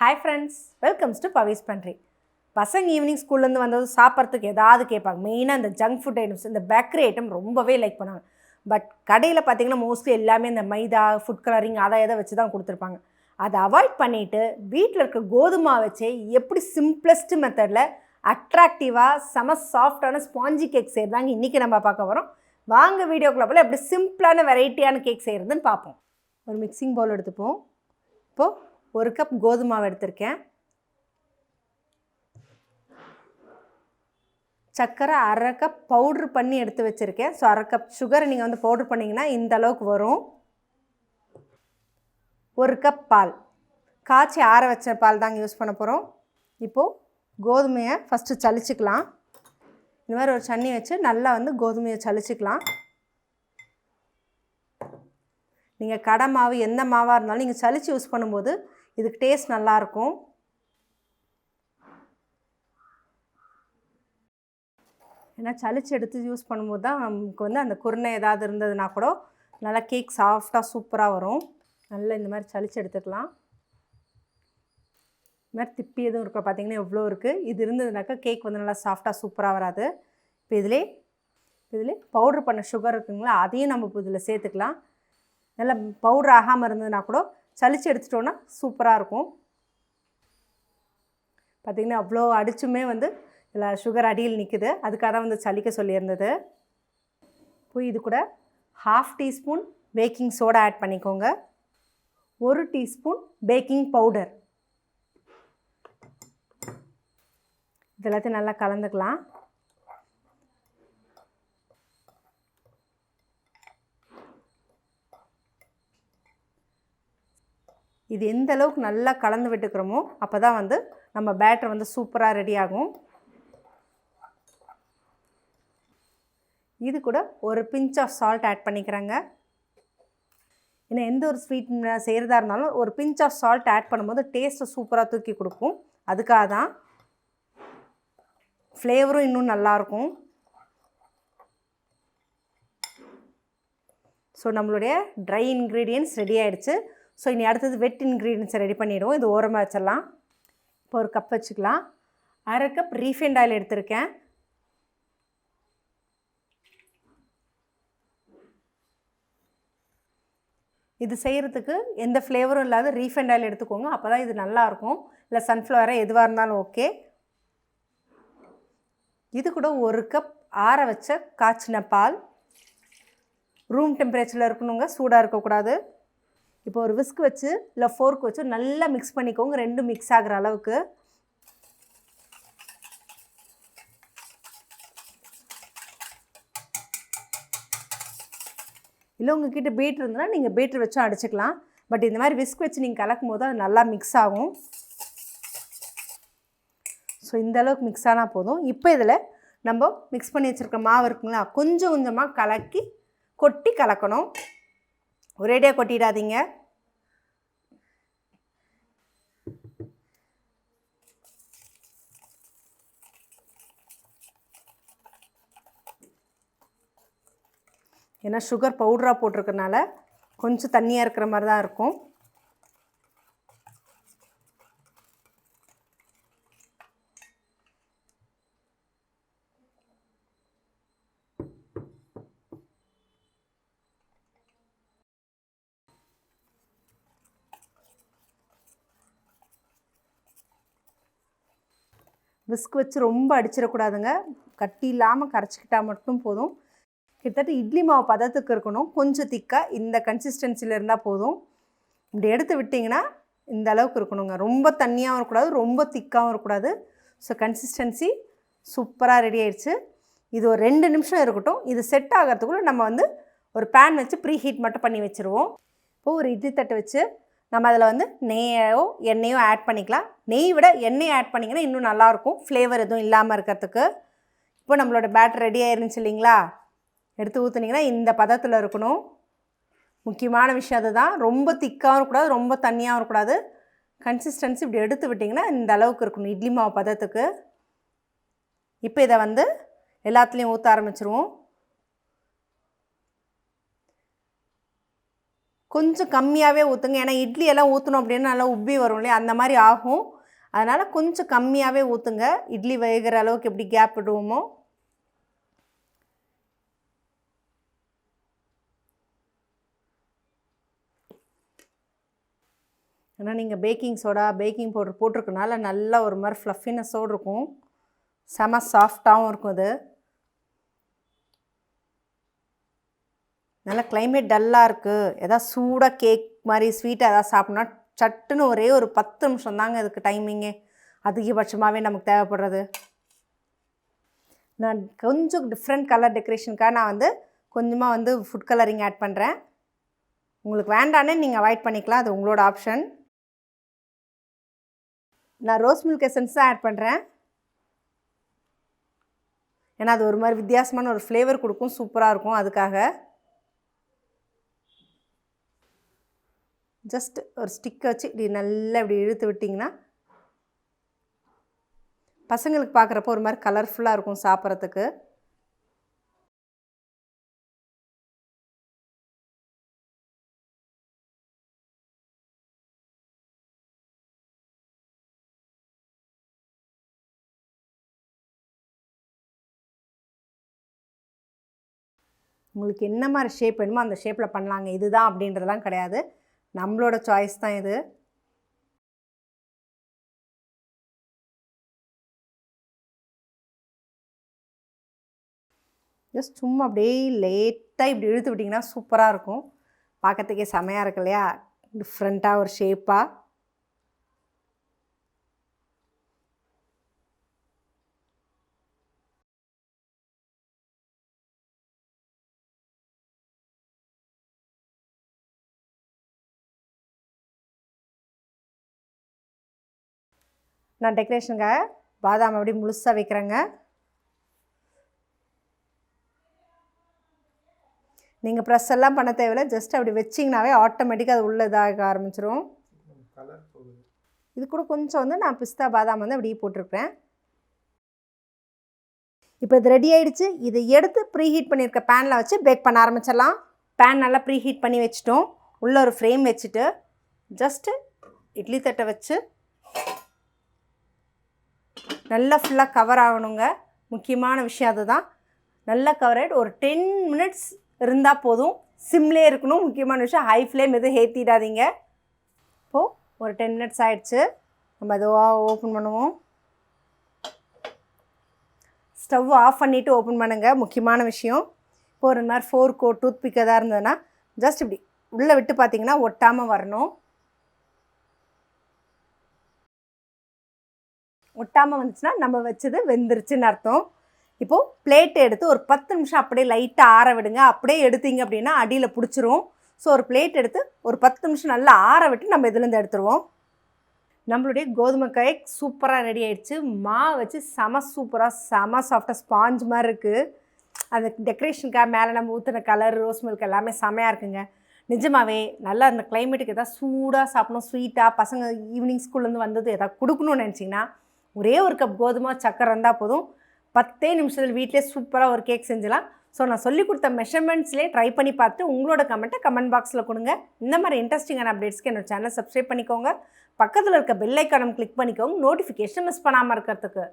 Hi friends welcomes to Pavi's pantry பசங்க evening ஸ்கூல்லேருந்து வந்தது சாப்பிட்றதுக்கு ஏதாவது கேட்பாங்க. மெயினாக இந்த ஜங்க் ஃபுட் ஐட்டம்ஸ் இந்த பேக்கரி ஐட்டம் ரொம்பவே லைக் பண்ணாங்க பட் கடையில் பார்த்தீங்கன்னா மோஸ்ட்லி எல்லாமே இந்த மைதா ஃபுட் கலரிங் அதை எதை வச்சு தான் கொடுத்துருப்பாங்க. அதை அவாய்ட் பண்ணிவிட்டு வீட்டில் இருக்க கோதுமை வச்சே எப்படி சிம்பிளஸ்ட் மெத்தடில் அட்ராக்டிவாக செம சாஃப்டான ஸ்பாஞ்சி கேக் செய்கிறதாங்க இன்றைக்கி நம்ம பார்க்க வரோம் வாங்க வீடியோக்குள்ள போல எப்படி சிம்பிளான வெரைட்டியான கேக் செய்கிறதுன்னு பார்ப்போம். ஒரு மிக்சிங் பவுல் எடுத்துப்போம். இப்போது ஒரு கப் கோதுமை மாவு எடுத்திருக்கேன். சர்க்கரை அரை கப் பவுட்ரு பண்ணி எடுத்து வச்சுருக்கேன். ஸோ அரை கப் சுகரை நீங்கள் வந்து பவுட்ரு பண்ணிங்கன்னா இந்த அளவுக்கு வரும். ஒரு கப் பால். காய்ச்சி ஆற வச்ச பால் தாங்க யூஸ் பண்ண போகிறோம் இப்போது கோதுமையை ஃபஸ்ட்டு சளிச்சிக்கலாம். இந்த மாதிரி ஒரு சன்னி வச்சு நல்லா வந்து கோதுமையை சளிச்சிக்கலாம். நீங்கள் கடை மாவு எந்த மாவாக இருந்தாலும் நீங்கள் சளிச்சு யூஸ் பண்ணும்போது இதுக்கு டேஸ்ட் நல்லாயிருக்கும் ஏன்னா சளிச்சு எடுத்து யூஸ் பண்ணும்போது தான் நமக்கு வந்து அந்த குருணை ஏதாவது இருந்ததுன்னா கூட நல்லா கேக் சாஃப்டாக சூப்பராக வரும். நல்லா இந்த மாதிரி சளிச்சு எடுத்துக்கலாம். இந்த மாதிரி திப்பி எதுவும் இருக்கா பார்த்தீங்கன்னா எவ்வளோ இருக்குது இது இருந்ததுனாக்கா கேக் வந்து நல்லா சாஃப்டாக சூப்பராக வராது. இப்போ இதிலே இதிலே பவுட்ரு பண்ண சுகர் இருக்குங்களா அதையும் நம்ம இப்போ இதில் சேர்த்துக்கலாம். நல்லா பவுட்ரு ஆகாமல் இருந்ததுன்னா கூட சளிச்சு எடுத்துட்டோன்னா சூப்பராக இருக்கும். பார்த்திங்கன்னா அவ்வளோ அடிச்சுமே வந்து இல்லை சுகர் அடியில் நிற்குது அதுக்காக தான் வந்து சளிக்க சொல்லியிருந்தது. போய் இது கூட half teaspoon baking soda add பண்ணிக்கோங்க. ஒரு டீஸ்பூன் பேக்கிங் பவுடர் இது எல்லாத்தையும் நல்லா கலந்துக்கலாம். இது எந்த அளவுக்கு நல்லா கலந்து விட்டுக்கிறோமோ அப்போ தான் வந்து நம்ம பேட்டர் வந்து சூப்பராக ரெடி ஆகும். இது கூட ஒரு பிஞ்ச் ஆஃப் சால்ட் ஆட் பண்ணிக்கிறேங்க. ஏன்னா எந்த ஒரு ஸ்வீட் செய்கிறதா இருந்தாலும் ஒரு பிஞ்ச் ஆஃப் சால்ட் ஆட் பண்ணும்போது டேஸ்ட்டை சூப்பராக தூக்கி கொடுக்கும். அதுக்காக தான் ஃப்ளேவரும் இன்னும் நல்லாயிருக்கும் ஸோ நம்மளுடைய ட்ரை இன்க்ரீடியன்ஸ் ரெடி ஆகிடுச்சு ஸோ இனி அடுத்தது வெட் இன்க்ரீடியன்ஸை ரெடி பண்ணிவிடுவோம் இது ஓரமாக வச்சிடலாம். இப்போ ஒரு கப் வச்சுக்கலாம். அரை கப் ரீஃபைண்ட் ஆயில் எடுத்திருக்கேன். இது செய்கிறதுக்கு எந்த ஃப்ளேவரும் இல்லாத ரீஃபைண்ட் ஆயில் எடுத்துக்கோங்க. அப்போ தான் இது நல்லாயிருக்கும் இல்லை சன்ஃப்ளவராக எதுவாக இருந்தாலும் ஓகே இது கூட ஒரு கப் ஆற வச்ச காய்ச்சின பால். ரூம் டெம்பரேச்சரில் இருக்கணுங்க. சூடாக இருக்கக்கூடாது. இப்போ ஒரு விஸ்க் வச்சு இல்லை ஃபோர்க் வச்சு நல்லா மிக்ஸ் பண்ணிக்கோங்க. ரெண்டும் மிக்ஸ் ஆகிற அளவுக்கு. இல்லை உங்ககிட்ட பீட்ரு இருந்ததுன்னா நீங்கள் பீட்ரு வச்சும் அடிச்சுக்கலாம். பட் இந்த மாதிரி விஸ்க் வச்சு நீங்கள் கலக்கும் போது அது நல்லா மிக்ஸ் ஆகும். ஸோ இந்த அளவுக்கு மிக்ஸ் ஆனால் போதும். இப்போ இதில் நம்ம மிக்ஸ் பண்ணி வச்சுருக்க மாவு இருக்குங்களா? கொஞ்சம் கொஞ்சமாக கலக்கி கொட்டி கலக்கணும். ஒரேடியாக கொட்டிடாதீங்க. ஏன்னா சுகர் பவுடராக போட்டிருக்கனால கொஞ்சம் தண்ணியாக இருக்கிற மாதிரி தான் இருக்கும். விஸ்க் வச்சு ரொம்ப அடிச்சிடக்கூடாதுங்க. கட்டி இல்லாமல் கரைச்சிக்கிட்டால் மட்டும் போதும். கிட்டத்தட்ட இட்லி மாவு பதத்துக்கு இருக்கணும். கொஞ்சம் திக்காக இந்த கன்சிஸ்டன்சியில் இருந்தால் போதும். இப்படி எடுத்து விட்டிங்கன்னா இந்த அளவுக்கு இருக்கணுங்க. ரொம்ப தண்ணியாகவும் இருக்கக்கூடாது ரொம்ப திக்காகவும் இருக்கக்கூடாது. ஸோ கன்சிஸ்டன்சி சூப்பராக ரெடி ஆயிடுச்சு. இது ஒரு ரெண்டு நிமிஷம் இருக்கட்டும். இது செட் ஆகிறதுக்குள்ளே நம்ம வந்து ஒரு பேன் வச்சு ப்ரீ ஹீட் மட்டும் பண்ணி வச்சுருவோம். இப்போது ஒரு இட்லி தட்டு வச்சு நம்ம அதில் வந்து நெய்யோ எண்ணெயோ ஆட் பண்ணிக்கலாம். நெய் விட எண்ணெய் ஆட் பண்ணிங்கன்னா இன்னும் நல்லாயிருக்கும். ஃப்ளேவர் எதுவும் இல்லாமல் இருக்கிறதுக்கு. இப்போ நம்மளோட பேட்டர் ரெடி ஆயிருந்துச்சு இல்லைங்களா? எடுத்து ஊற்றுனீங்கன்னா இந்த பதத்தில் இருக்கணும். முக்கியமான விஷயம் அதுதான். ரொம்ப திக்காகவும் இருக்கக்கூடாது ரொம்ப தண்ணியாகவும் இருக்கக்கூடாது. கன்சிஸ்டன்சி இப்படி எடுத்து விட்டிங்கன்னா இந்த அளவுக்கு இருக்கணும். இட்லி மாவு பதத்துக்கு. இப்போ இதை வந்து எல்லாத்துலேயும் ஊற்ற ஆரம்பிச்சிருவோம். கொஞ்சம் கம்மியாகவே ஊற்றுங்க ஏன்னா இட்லி எல்லாம் ஊற்றணும் அப்படின்னா நல்லா உப்பி வரும் இல்லையா? அந்த மாதிரி ஆகும். அதனால் கொஞ்சம் கம்மியாகவே ஊற்றுங்க இட்லி வேகிற அளவுக்கு எப்படி கேப் விடுவோமோ. ஏன்னா நீங்கள் பேக்கிங் சோடா பேக்கிங் பவுடர் போட்டிருக்கனால நல்லா ஒரு மாதிரி ஃப்ளஃபினஸோடு இருக்கும். செம சாஃப்டாகவும் இருக்கும் அது. நல்லா கிளைமேட் டல்லாக இருக்குது எதாவது சூடாக கேக் மாதிரி ஸ்வீட்டாக எதாவது சாப்பிட்னா சட்டுன்னு ஒரே ஒரு பத்து நிமிஷம் தாங்க இதுக்கு டைமிங்கே அதிகபட்சமாகவே நமக்கு தேவைப்படுறது. நான் கொஞ்சம் டிஃப்ரெண்ட் கலர் டெக்கரேஷனுக்காக நான் வந்து கொஞ்சமாக வந்து ஃபுட் கலரிங் ஆட் பண்ணுறேன் உங்களுக்கு வேண்டானே நீங்கள் அவாய்ட் பண்ணிக்கலாம். அது உங்களோட ஆப்ஷன் நான் ரோஸ் மில்க் எசன்ஸ் தான் ஆட் பண்ணுறேன் ஏன்னா அது ஒரு மாதிரி வித்தியாசமான ஒரு ஃப்ளேவர் கொடுக்கும். சூப்பராக இருக்கும். அதுக்காக ஜஸ்ட் ஒரு ஸ்டிக்கை வச்சு இப்படி நல்லா இப்படி இழுத்து விட்டிங்கன்னா பசங்களுக்கு பார்க்குறப்போ ஒரு மாதிரி கலர்ஃபுல்லாக இருக்கும் சாப்பிட்றதுக்கு. உங்களுக்கு என்ன மாதிரி ஷேப் வேணுமோ அந்த ஷேப்பில் பண்ணலாங்க. இதுதான் அப்படின்றதெல்லாம் கிடையாது. நம்மளோட சாய்ஸ் தான் இது. ஜஸ்ட் சும்மா அப்படியே லேட்டாக இப்படி இழுத்து விட்டிங்கன்னா சூப்பராக இருக்கும். பார்க்கறதுக்கே செமையாக இருக்கு இல்லையா? டிஃப்ரெண்ட்டாக ஒரு ஷேப்பாக நான் டெக்கரேஷனுக்காக பாதாம் அப்படி முழுசாக வைக்கிறேங்க. நீங்கள் ப்ரெஸ் எல்லாம் பண்ண தேவையில்ல ஜஸ்ட் அப்படி வச்சிங்கனாவே ஆட்டோமேட்டிக்காக அது உள்ளே இதாக ஆரம்பிச்சிரும். போகுது. இது கூட கொஞ்சம் வந்து நான் பிஸ்தா பாதாம் வந்து அப்படியே போட்டிருப்பேன் இப்போ இது ரெடி ஆயிடுச்சு. இதை எடுத்து ப்ரீ ஹீட் பண்ணியிருக்க பேனில் வச்சு பேக் பண்ண ஆரம்பிச்சிடலாம். பேன் நல்லா ப்ரீ ஹீட் பண்ணி வச்சுட்டோம். உள்ளே ஒரு ஃப்ரேம் வச்சுட்டு ஜஸ்ட்டு இட்லி தட்டை வச்சு நல்லா ஃபுல்லாக கவர் ஆகணுங்க. முக்கியமான விஷயம் அதுதான். நல்லா கவர் ஆகிட்டு ஒரு டென் மினிட்ஸ் இருந்தால் போதும். சிம்லே இருக்கணும். முக்கியமான விஷயம் ஹை ஃப்ளேம் எதுவும் ஏற்றிடாதீங்க இப்போது ஒரு டென் மினிட்ஸ் ஆகிடுச்சு நம்ம அதுவாக ஓப்பன் பண்ணுவோம். ஸ்டவ் ஆஃப் பண்ணிவிட்டு ஓப்பன் பண்ணுங்கள் முக்கியமான விஷயம். இப்போ ஒரு மாதிரி ஃபோர்க்கோ டூத் பிக் எதாவது இருந்ததுன்னா ஜஸ்ட் இப்படி உள்ளே விட்டு பார்த்தீங்கன்னா ஒட்டாமல் வரணும். ஒட்டாமல் வந்துச்சுன்னா நம்ம வச்சது வெந்துருச்சுன்னு அர்த்தம். இப்போது பிளேட் எடுத்து ஒரு பத்து நிமிஷம் அப்படியே லைட்டாக ஆற விடுங்க. அப்படியே எடுத்தீங்க அப்படின்னா அடியில் பிடிச்சிரும். ஸோ ஒரு பிளேட் எடுத்து ஒரு பத்து நிமிஷம் நல்லா ஆற விட்டு நம்ம இதுலேருந்து எடுத்துருவோம். நம்மளுடைய கோதுமை கேக் சூப்பராக ரெடி ஆயிடுச்சு. மா வச்சு செம சூப்பராக செம சாஃப்டாக ஸ்பாஞ்ச் மாதிரி இருக்குது அந்த டெக்கரேஷனுக்காக மேலே நம்ம ஊற்றின கலர் ரோஸ் மில்க் எல்லாமே செமையாக இருக்குங்க. நிஜமாவே நல்லா அந்த கிளைமேட்டுக்கு எதாவது சூடாக சாப்பிடணும் ஸ்வீட்டாக பசங்க ஈவினிங் ஸ்கூல்லேருந்து வந்தது எதாவது கொடுக்கணும்னு நினச்சிங்கன்னா ஒரே ஒரு கப் கோதுமை சக்கரை இருந்தால் போதும். பத்தே நிமிஷத்தில் வீட்டிலே சூப்பராக ஒரு கேக் செஞ்சலாம். ஸோ நான் சொல்லி கொடுத்த மெஷர்மெண்ட்ஸ்லேயே ட்ரை பண்ணி பார்த்து உங்களோட கமெண்ட்டை கமெண்ட் பாக்ஸில் கொடுங்க. இந்த மாதிரி இன்ட்ரெஸ்டிங்கான அப்டேட்ஸ்க்கு என்னோட சேனல் சப்ஸ்கிரைப் பண்ணிக்கோங்க. பக்கத்தில் இருக்க பெல் ஐக்கானம் கிளிக் பண்ணிக்கோங்க. நோட்டிஃபிகேஷன் மிஸ் பண்ணாமல் இருக்கிறதுக்கு.